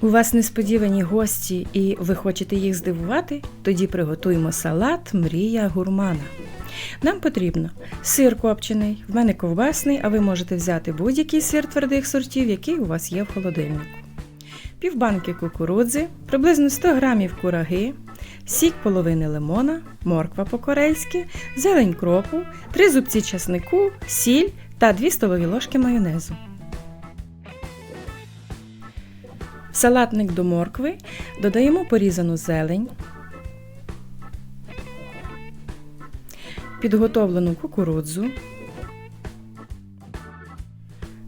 У вас несподівані гості і ви хочете їх здивувати? Тоді приготуємо салат Мрія гурмана. Нам потрібно сир копчений, в мене ковбасний, а ви можете взяти будь-який сир твердих сортів, який у вас є в холодильнику. Півбанки кукурудзи, приблизно 100 грамів кураги, сік половини лимона, морква по-корейськи, зелень кропу, 3 зубці часнику, сіль та 2 столові ложки майонезу. Салатник до моркви додаємо порізану зелень, підготовлену кукурудзу.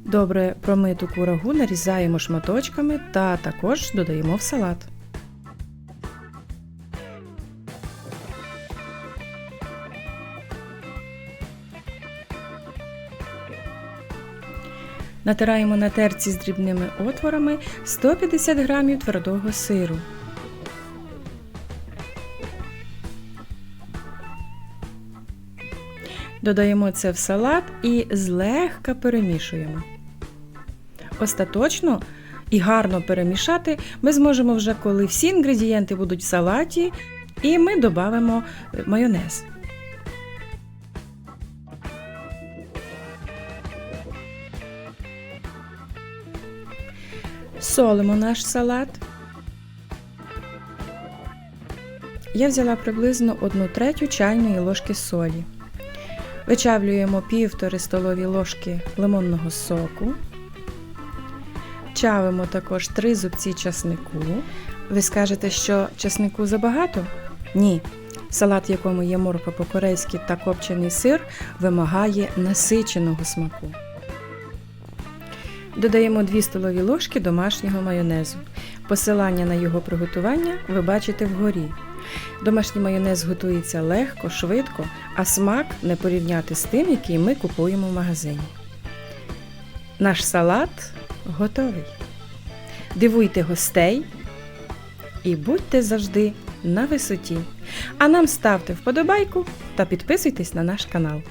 Добре промиту курагу нарізаємо шматочками та також додаємо в салат. Натираємо на терці з дрібними отворами 150 г твердого сиру. Додаємо це в салат і злегка перемішуємо. Остаточно і гарно перемішати ми зможемо вже, коли всі інгредієнти будуть в салаті, і ми додамо майонез. Солимо наш салат. Я взяла приблизно 1 третю чайної ложки солі. Вичавлюємо півтори столові ложки лимонного соку. Чавимо також 3 зубці часнику. Ви скажете, що часнику забагато? Ні. Салат, в якому є морква по-корейськи та копчений сир, вимагає насиченого смаку. Додаємо 2 столові ложки домашнього майонезу. Посилання на його приготування ви бачите вгорі. Домашній майонез готується легко, швидко, а смак не порівняти з тим, який ми купуємо в магазині. Наш салат готовий. Дивуйте гостей і будьте завжди на висоті. А нам ставте вподобайку та підписуйтесь на наш канал.